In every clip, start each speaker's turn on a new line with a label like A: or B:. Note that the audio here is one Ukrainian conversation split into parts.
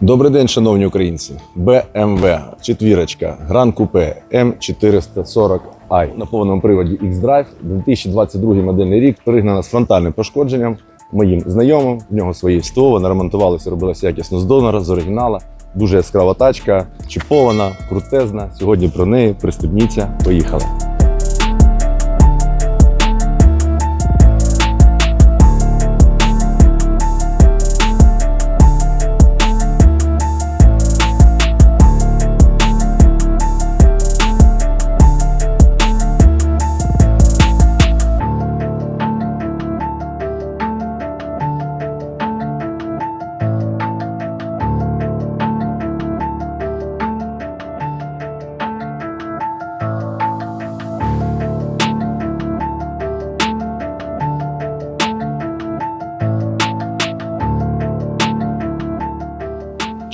A: Добрий день, шановні українці. BMW, четвірочка, Гран Купе М440i на повному приводі X-Drive, 2022 модельний рік, пригнана з фронтальним пошкодженням. Моїм знайомим, в нього своє СТО, вона ремонтувалася, робилася якісно з донора, з оригінала. Дуже яскрава тачка, чіпована, крутезна. Сьогодні про неї пристебніться. Поїхали.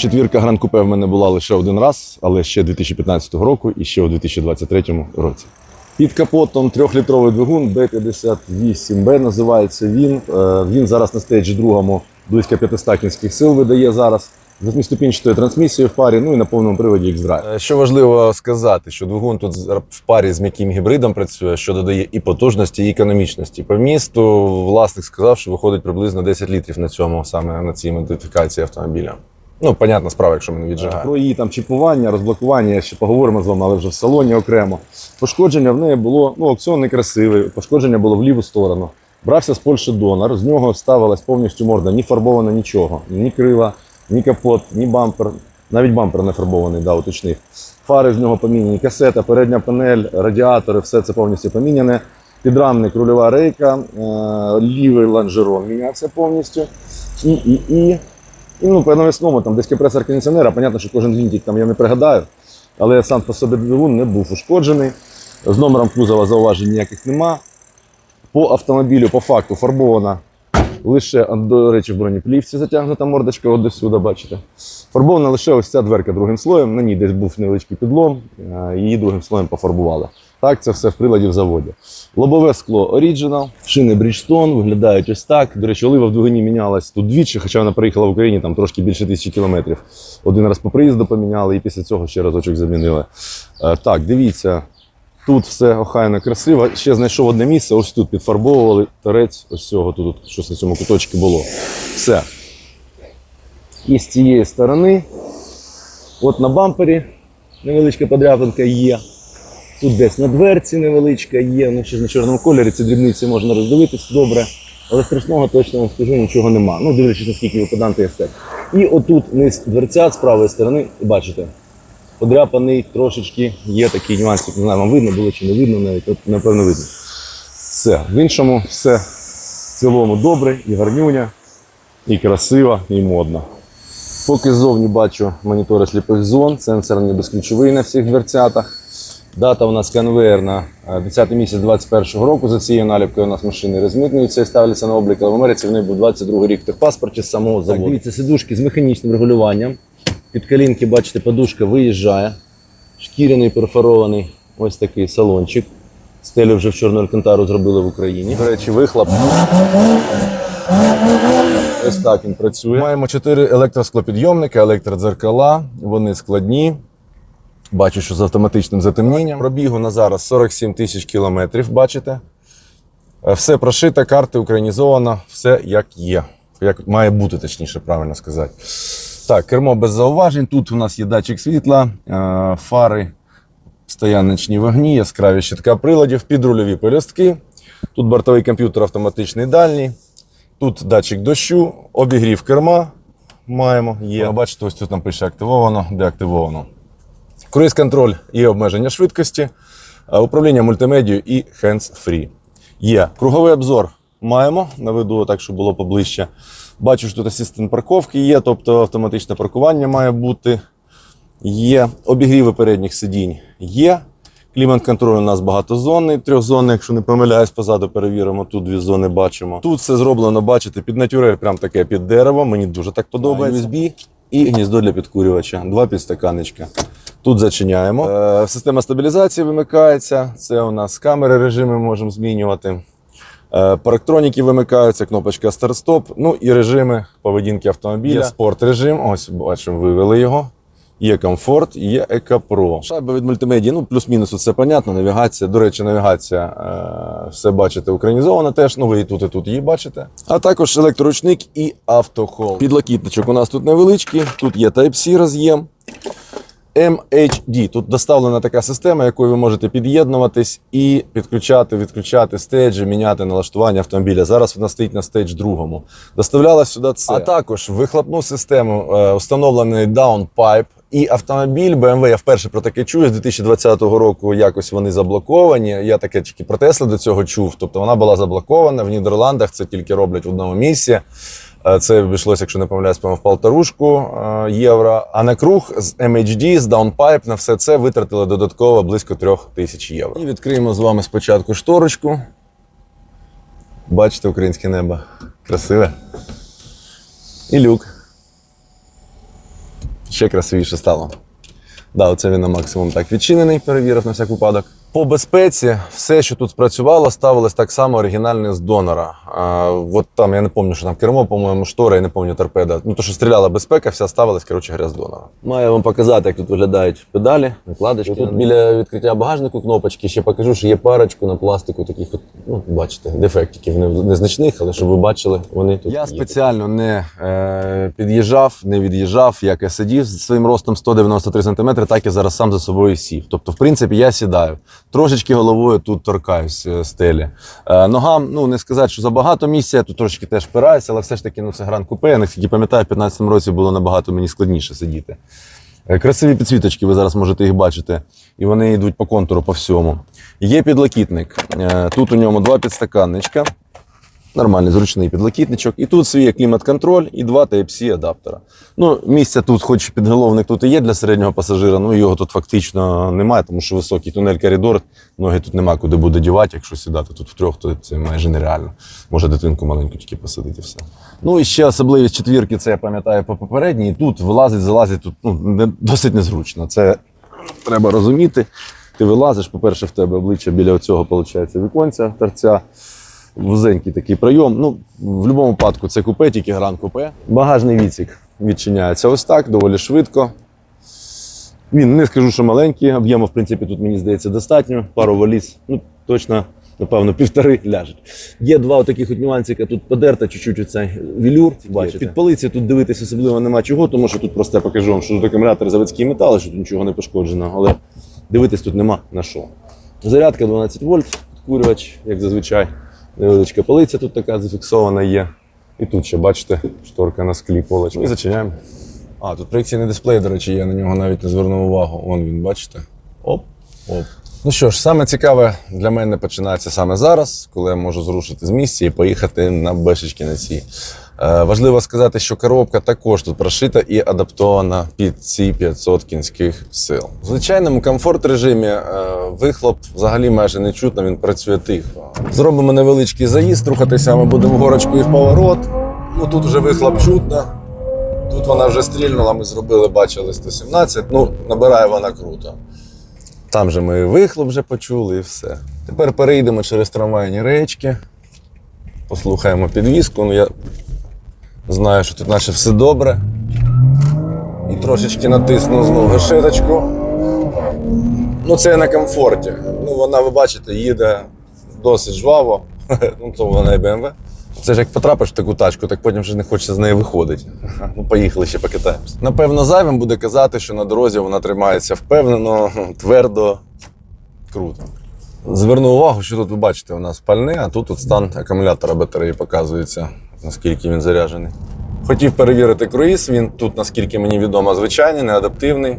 A: Четвірка Гран Купе в мене була лише один раз, але ще 2015 року і ще у 2023 році. Під капотом трьохлітровий двигун B58B називається він. Е, Він зараз на стейджі другому близько 500 кінських сил видає зараз. З восьмиступінчатою трансмісією в парі, ну і на повному приводі X-Drive.
B: Е, Що важливо сказати, що двигун тут в парі з м'яким гібридом працює, що додає і потужності, і економічності. По місту власник сказав, що виходить приблизно 10 літрів на цьому саме на цій модифікації автомобіля. Ну, понятна справа, якщо мене віджигає.
A: Про її там чіпування, розблокування ще поговоримо з вами, але вже в салоні окремо. Пошкодження в неї було ну, аукціон некрасивий, пошкодження було в ліву сторону. Брався з Польщі донор, з нього ставилась повністю морда, ні фарбована нічого, ні крила, ні капот, ні бампер. Навіть бампер не фарбований, да, уточнив. Фари з нього поміняні, касета, передня панель, радіатори, все це повністю поміняне. Підрамник, рульова рейка, е- лівий лонжерон мінявся повністю. І, і і ну, по навісному там десь компресор кондиціонера, понятно, що кожен вінтик там я не пригадаю, але сам по собі двигун не був ушкоджений. З номером кузова зауважень ніяких нема. По автомобілю, по факту, фарбована лише, до речі, в бронеплівці затягнута мордочка, от до сюди, бачите. Фарбована лише ось ця дверка другим слоєм. На ній десь був невеличкий підлом, е, її другим слоєм пофарбували. Так, це все в приладі в заводі. Лобове скло Original, шини Bridgestone виглядають ось так. До речі, олива в двигуні мінялась тут двічі, хоча вона приїхала в Україні там трошки більше тисячі кілометрів. Один раз по приїзду поміняли і після цього ще разочок замінили. Е, Так, дивіться, тут все охайно красиво. Ще знайшов одне місце, ось тут підфарбовували торець, ось цього тут от щось на цьому куточку було. Все. І з цієї сторони, от на бампері невеличка подряпинка є. Тут десь на дверці невеличка є, ну ще на чорному кольорі ці дрібниці можна роздивитись добре. Але страшного точно вам скажу, нічого нема. Ну, дивлячись, наскільки ви педантий естет. І отут низ дверцят з правої сторони, бачите, подряпаний трошечки, є такий нюансик, не знаю, вам видно було чи не видно навіть, от напевно видно. Все. В іншому все в цілому добре, і гарнюня, і красиво, і модно. Поки ззовні бачу монітори сліпих зон, сенсорний безключовий на всіх дверцятах. Дата у нас конвейерна, е, 10 місяць 21 року. За цією наліпкою у нас машини розмитнюються і ставляться на облік. Але в Америці в неї був 22 рік в техпаспорті з самого заводу. дивіться, сидушки з механічним регулюванням. Під колінки, бачите, подушка виїжджає. Шкіряний перфорований ось такий салончик. Стелю вже в чорну алькантару зробили в Україні. До речі, вихлоп. Ось так він працює.
B: Маємо чотири електросклопідйомники, електродзеркала. Вони складні. Бачу, що з автоматичним затемненням. Пробігу на зараз 47 тисяч кілометрів, бачите. Е, Все прошито, карти українізовано, все як є. Як має бути, точніше, правильно сказати. Так, кермо без зауважень. Тут у нас є датчик світла, е, фари, стояночні вогні, яскраві щитка приладів, підрульові пелюстки. Тут бортовий комп'ютер автоматичний дальній. Тут датчик дощу, обігрів керма маємо. Є. Бачите, ось тут нам пише активовано, деактивовано. Круїз-контроль і обмеження швидкості, е, управління мультимедією і hands-free. Є круговий обзор. Маємо наведу так, щоб було поближче. Бачу, що тут асистент парковки є, тобто автоматичне паркування має бути. Є обігріви передніх сидінь. Є. Клімат-контроль у нас багатозонний, трьохзонний, якщо не помиляюсь, позаду перевіримо. Тут дві зони бачимо. Тут все зроблено, бачите, під натюрель, прям таке під дерево. Мені дуже так подобається. USB і гніздо для підкурювача. Два підстаканечка. Тут зачиняємо. Е, система стабілізації вимикається. Це у нас камери режими можемо змінювати. Е, Парктроніки вимикаються, кнопочка старт-стоп, ну і режими поведінки автомобіля. Є спорт режим, ось бачимо, вивели його. Є комфорт, є екопро. Шайба від мультимедії, ну плюс-мінус все понятно. Навігація. До речі, навігація е, все бачите українізована теж. Ну ви і тут, і тут її бачите. А також електроручник і автохол. Підлокітничок у нас тут невеличкий. Тут є Type-C роз'єм. MHD. Тут доставлена така система, якою ви можете під'єднуватись і підключати, відключати стейджі, міняти налаштування автомобіля. Зараз вона стоїть на стейдж другому. Доставляла сюди це. А також вихлопну систему е, встановлений downpipe. І автомобіль BMW, я вперше про таке чую з 2020 року. Якось вони заблоковані. Я таке тільки про Тесли до цього чув. Тобто вона була заблокована в Нідерландах. Це тільки роблять в одному місці. Е, Це обійшлося, якщо не помиляюсь, по-моєму, в полторушку е, євро. А на круг з MHD, з Downpipe на все це витратили додатково близько трьох тисяч євро. І відкриємо з вами спочатку шторочку. Бачите українське небо. Красиве. І люк. Ще красивіше стало. Да, оце він на максимум так відчинений, перевірив на всяк випадок. По безпеці, все, що тут спрацювало, ставилось так само оригінальне з донора. А, от там, я не пам'ятаю, що там кермо, по-моєму, штора, я не пам'ятаю торпеда. Ну, то, що стріляла безпека, вся ставилась, коротше, говоря, з донора. Маю вам показати, як тут виглядають педалі, накладочки. Тут біля відкриття багажнику кнопочки, ще покажу, що є парочку на пластику таких, от, ну, бачите, дефектиків не- незначних, але щоб ви бачили, вони тут. Я спеціально не е, під'їжджав, не від'їжджав, як я сидів з своїм ростом 193 см, так і зараз сам за собою сів. Тобто, в принципі, я сідаю. Трошечки головою тут торкаюсь е, стелі. Е, ногам, ну не сказати, що забагато місця, тут трошечки теж впираюся, але все ж таки ну, це гран купе. Я наскільки пам'ятаю, в 2015 році було набагато мені складніше сидіти. Е, Красиві підсвіточки, ви зараз можете їх бачити, і вони йдуть по контуру по всьому. Є підлокітник. Тут у ньому два підстаканничка. Нормальний зручний підлокітничок. І тут свій клімат-контроль і два Type-C адаптера. Ну, місця тут, хоч підголовник тут і є для середнього пасажира, ну його тут фактично немає, тому що високий тунель коридор, ноги тут нема куди буде дівати. Якщо сідати тут втрьох, то це майже нереально. Може дитинку маленьку тільки посадити все. Ну і ще особливість четвірки, це я пам'ятаю по попередній. Тут вилазить, залазить, тут ну, не, досить незручно. Це треба розуміти. Ти вилазиш, по-перше, в тебе обличчя біля цього, віконця, торця. Вузенький такий прийом. Ну, в будь-якому випадку це купе, тільки гран купе. Багажний відсік відчиняється ось так, доволі швидко. Він не скажу, що маленький, об'єму, в принципі, тут мені здається достатньо. Пару валіз, ну точно, напевно, півтори ляжуть. Є два таких от нюансика. Тут подерта чуть-чуть оцей вілюр. Бачите. Під полиці тут дивитись особливо нема чого, тому що тут просто я покажу вам, що тут акумулятор заводський метал, що тут нічого не пошкоджено, але дивитись тут нема на що. Зарядка 12 вольт, підкурювач, як зазвичай. Невеличка полиця тут така зафіксована є. І тут ще, бачите, шторка на склі полочка. І зачиняємо. А, тут проекційний дисплей, до речі, я на нього навіть не звернув увагу. Вон він, бачите? Оп, оп. Ну що ж, саме цікаве для мене починається саме зараз, коли я можу зрушити з місця і поїхати на бешечки на ці. Е, важливо сказати, що коробка також тут прошита і адаптована під ці 500 кінських сил. В звичайному комфорт режимі е, вихлоп взагалі майже не чутно, він працює тихо. Зробимо невеличкий заїзд, рухатися ми будемо в і в поворот. Ну тут вже вихлоп чутно. Тут вона вже стрільнула, ми зробили, бачили 117. Ну, набирає вона круто. Там же ми вихлоп вже почули і все. Тепер перейдемо через трамвайні речки. Послухаємо підвіску. Ну, я знаю, що тут наче все добре. І трошечки натисну знову гашеточку. Ну, це на комфорті. Ну, вона, ви бачите, їде досить жваво. Ну, то вона і BMW. Це ж як потрапиш в таку тачку, так потім вже не хочеться з неї виходити. Ну, поїхали ще покатаємося. Напевно, зайвим буде казати, що на дорозі вона тримається впевнено, твердо, круто. Зверну увагу, що тут ви бачите, у нас пальне, а тут от стан акумулятора батареї показується, наскільки він заряджений. Хотів перевірити круїз, він тут, наскільки мені відомо, звичайний, не адаптивний.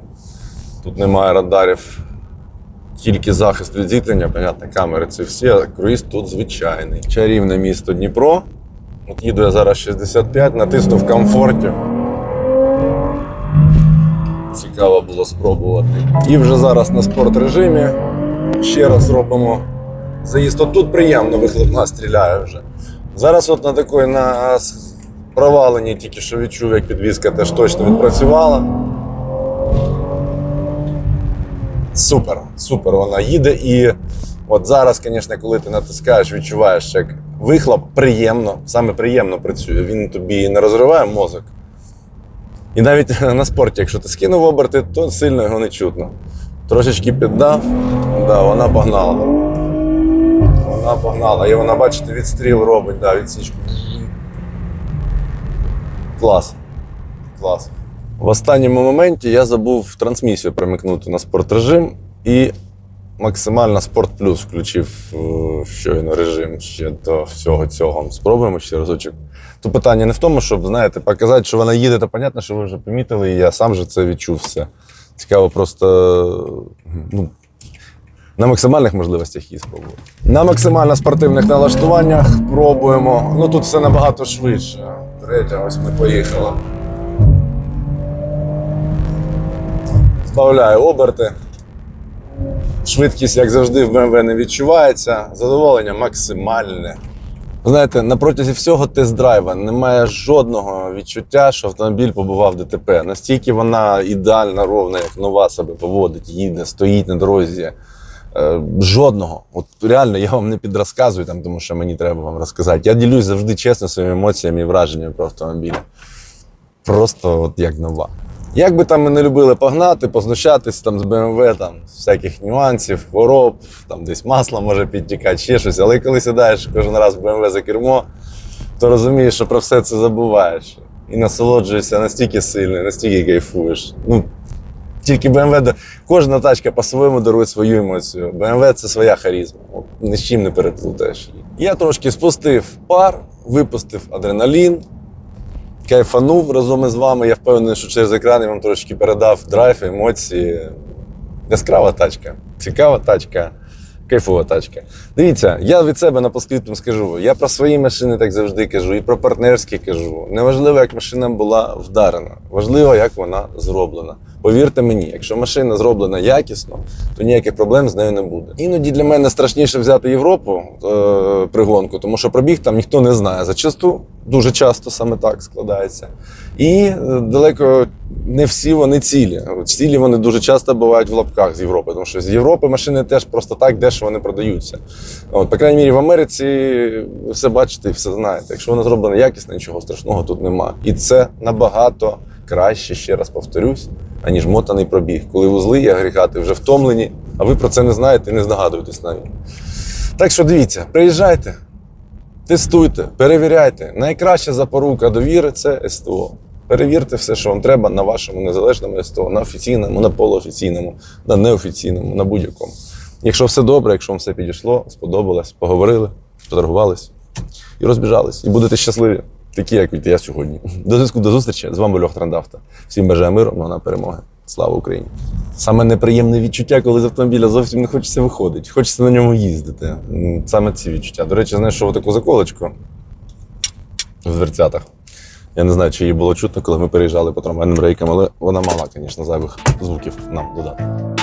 B: Тут немає радарів, тільки захист від зіткнення, понятно, камери це всі, а круїз тут звичайний. Чарівне місто Дніпро. От їду я зараз 65, натиснув в комфорті. Цікаво було спробувати. І вже зараз на спорт режимі. Ще раз робимо заїзд. От тут приємно вихлопна стріляє вже. Зараз от на такої на проваленій тільки що відчув, як підвізка теж точно відпрацювала. Супер, супер вона їде. І от зараз, звісно, коли ти натискаєш, відчуваєш, як Вихлоп приємно, саме приємно працює. Він тобі не розриває мозок. І навіть на спорті, якщо ти скинув оберти, то сильно його не чутно. Трошечки піддав, да, вона погнала. Вона погнала. І вона, бачите, відстріл робить, да, відсічку. Клас. Клас. В останньому моменті я забув трансмісію примикнути на спортрежим і максимально спорт плюс включив е, щойно режим ще до всього цього. Спробуємо ще разочок. Тут питання не в тому, щоб, знаєте, показати, що вона їде, то понятно, що ви вже помітили, і я сам же це відчув все. Цікаво, просто ну, на максимальних можливостях її спробувати. На максимально спортивних налаштуваннях пробуємо. Ну тут все набагато швидше. Третя, ось ми поїхали. Збавляю оберти. Швидкість, як завжди, в BMW не відчувається. Задоволення максимальне. Знаєте, на протязі всього тест-драйва немає жодного відчуття, що автомобіль побував в ДТП. Настільки вона ідеально ровна, як нова себе поводить, їде, стоїть на дорозі. Е, жодного. От реально, я вам не підрозказую, там, тому що мені треба вам розказати. Я ділюсь завжди чесно своїми емоціями і враженнями про автомобіль. Просто от як нова. Як би там ми не любили погнати, познущатись там з BMW, там всяких нюансів, хвороб, там десь масло може підтікати, ще щось. Але коли сідаєш кожен раз в BMW за кермо, то розумієш, що про все це забуваєш. І насолоджуєшся настільки сильно, настільки кайфуєш. Ну, тільки BMW, кожна тачка по-своєму дарує свою емоцію. BMW це своя харізма. Ні з чим не переплутаєш. Я трошки спустив пар, випустив адреналін, кайфанув разом із вами. Я впевнений, що через екран я вам трошки передав драйв, емоції. Яскрава тачка, цікава тачка, кайфова тачка. Дивіться, я від себе на поскріптум скажу. Я про свої машини так завжди кажу, і про партнерські кажу. Неважливо, як машина була вдарена, важливо, як вона зроблена. Повірте мені, якщо машина зроблена якісно, то ніяких проблем з нею не буде. Іноді для мене страшніше взяти Європу е, пригонку, тому що пробіг там ніхто не знає. Зачасту дуже часто саме так складається. І е, далеко не всі вони цілі. Цілі вони дуже часто бувають в лапках з Європи, тому що з Європи машини теж просто так дешево не продаються. От, по крайній мірі, в Америці все бачите і все знаєте. Якщо вона зроблена якісно, нічого страшного тут нема. І це набагато краще, ще раз повторюсь, аніж мотаний пробіг, коли вузли і агрегати вже втомлені, а ви про це не знаєте і не здогадуєтесь навіть. Так що дивіться, приїжджайте, тестуйте, перевіряйте. Найкраща запорука довіри це СТО. Перевірте все, що вам треба на вашому незалежному СТО, на офіційному, на полуофіційному, на неофіційному, на будь-якому. Якщо все добре, якщо вам все підійшло, сподобалось, поговорили, поторгувались і розбіжались. І будете щасливі, такі, як від я сьогодні. До зв'язку, до зустрічі. З вами Льох Трандавта. Всім бажаю миру, ну, на перемоги. Слава Україні! Саме неприємне відчуття, коли з автомобіля зовсім не хочеться виходити. Хочеться на ньому їздити. Саме ці відчуття. До речі, знайшов таку заколочку в дверцятах. Я не знаю, чи її було чутно, коли ми переїжджали по трамвайним рейкам, але вона мала, звісно, зайвих звуків нам додати.